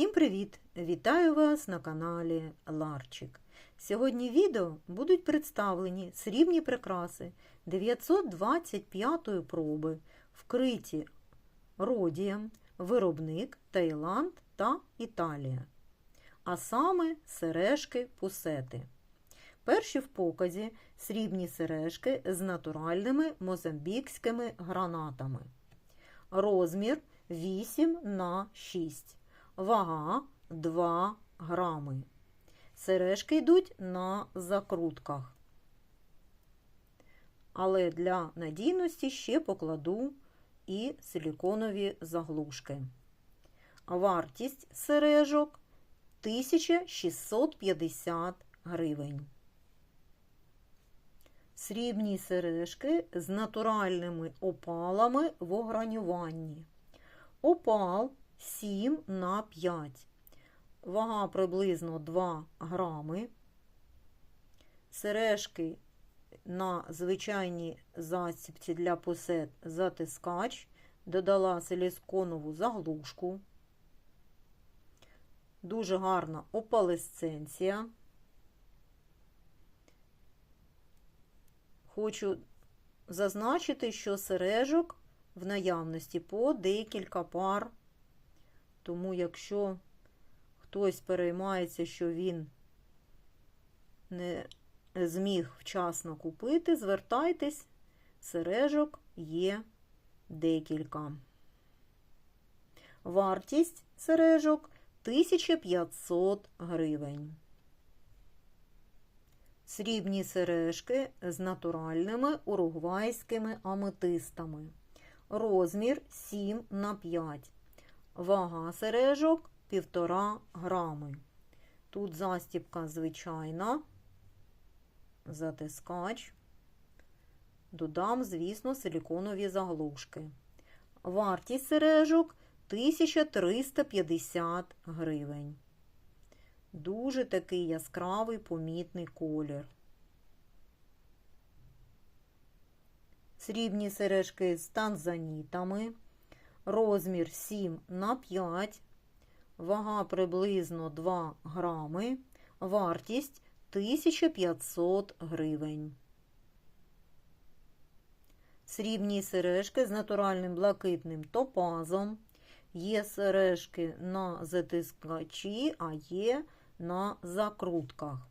Всім привіт! Вітаю вас на каналі Ларчик. Сьогодні відео будуть представлені срібні прикраси 925 проби, вкриті родієм, виробник Таїланд та Італія. А саме сережки пусети. Перші в показі срібні сережки з натуральними мозамбікськими гранатами. Розмір 8 на 6. Вага 2 грами. Сережки йдуть на закрутках. Але для надійності ще покладу і силіконові заглушки. Вартість сережок 1650 гривень. Срібні сережки з натуральними опалами в огранюванні. Опал 7 на 5. Вага приблизно 2 грами. Сережки на звичайній засібці для посет затискач. Додала силіконову заглушку. Дуже гарна опалесценція. Хочу зазначити, що сережок в наявності по декілька пар. Тому, якщо хтось переймається, що він не зміг вчасно купити, звертайтесь, сережок є декілька. Вартість сережок 1500 гривень. Срібні сережки з натуральними уругвайськими аметистами. Розмір 7 на 5. Вага сережок 1,5 грами. Тут застібка звичайна, затискач. Додам, звісно, силіконові заглушки. Вартість сережок 1350 гривень. Дуже такий яскравий помітний колір. Срібні сережки з танзанітами. Розмір 7 на 5. Вага приблизно 2 грами. Вартість 1500 гривень. Срібні сережки з натуральним блакитним топазом. Є сережки на затискачі, а є на закрутках.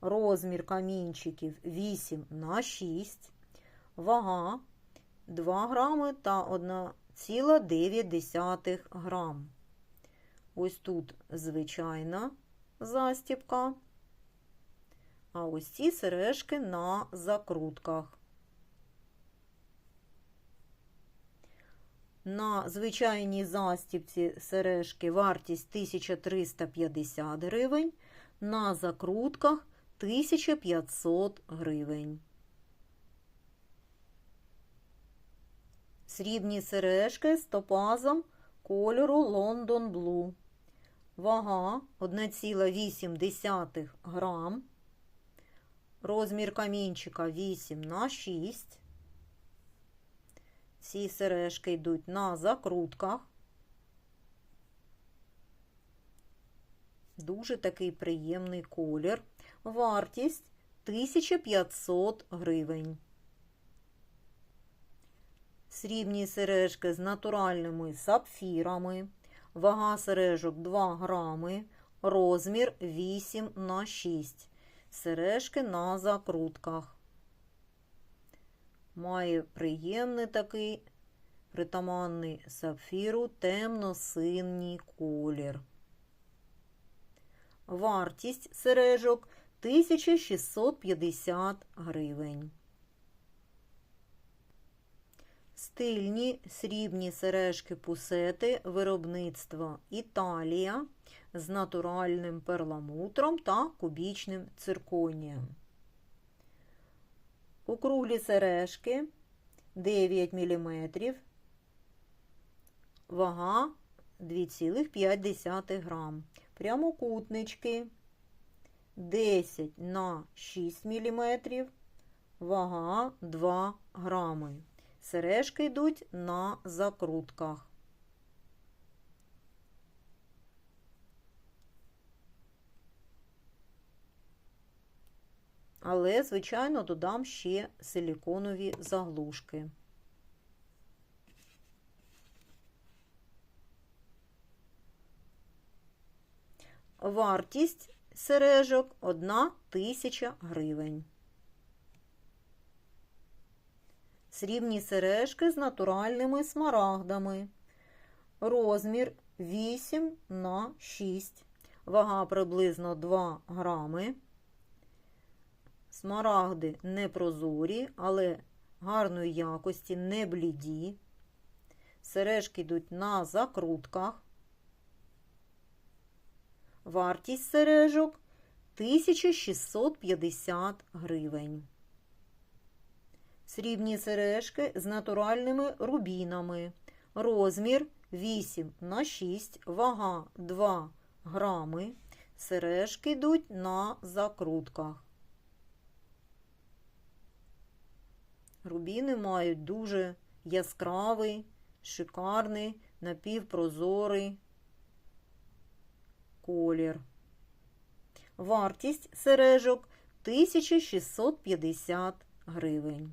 Розмір камінчиків 8 на 6, вага 2 грами та 1,9 грам. Ось тут звичайна застібка, а ось ці сережки на закрутках. На звичайній застібці сережки вартість 1350 гривень, на закрутках 1500 гривень. Срібні сережки з топазом кольору London Blue. Вага 1,8 грам. Розмір камінчика 8 на 6. Ці сережки йдуть на закрутках. Дуже такий приємний колір. Вартість 1500 гривень. Срібні сережки з натуральними сапфірами. Вага сережок 2 грами. Розмір 8 на 6. Сережки на закрутках. Має приємний такий притаманний сапфіру темно-синій колір. Вартість сережок 1650 гривень. Стильні срібні сережки пусети виробництва Італія з натуральним перламутром та кубічним цирконієм. Округлі сережки 9 мм, вага 2,5 грам. Прямокутнички 10 на 6 мм, вага 2 грами. Сережки йдуть на закрутках. Але, звичайно, додам ще силіконові заглушки. Вартість сережок 1 тисяча гривень. Срібні сережки з натуральними смарагдами. Розмір 8 на 6. Вага приблизно 2 грами. Смарагди не прозорі, але гарної якості, не бліді. Сережки йдуть на закрутках. Вартість сережок 1650 гривень. Срібні сережки з натуральними рубінами. Розмір 8 на 6, вага 2 грами. Сережки йдуть на закрутках. Рубіни мають дуже яскравий, шикарний, напівпрозорий колір. Вартість сережок 1650 гривень.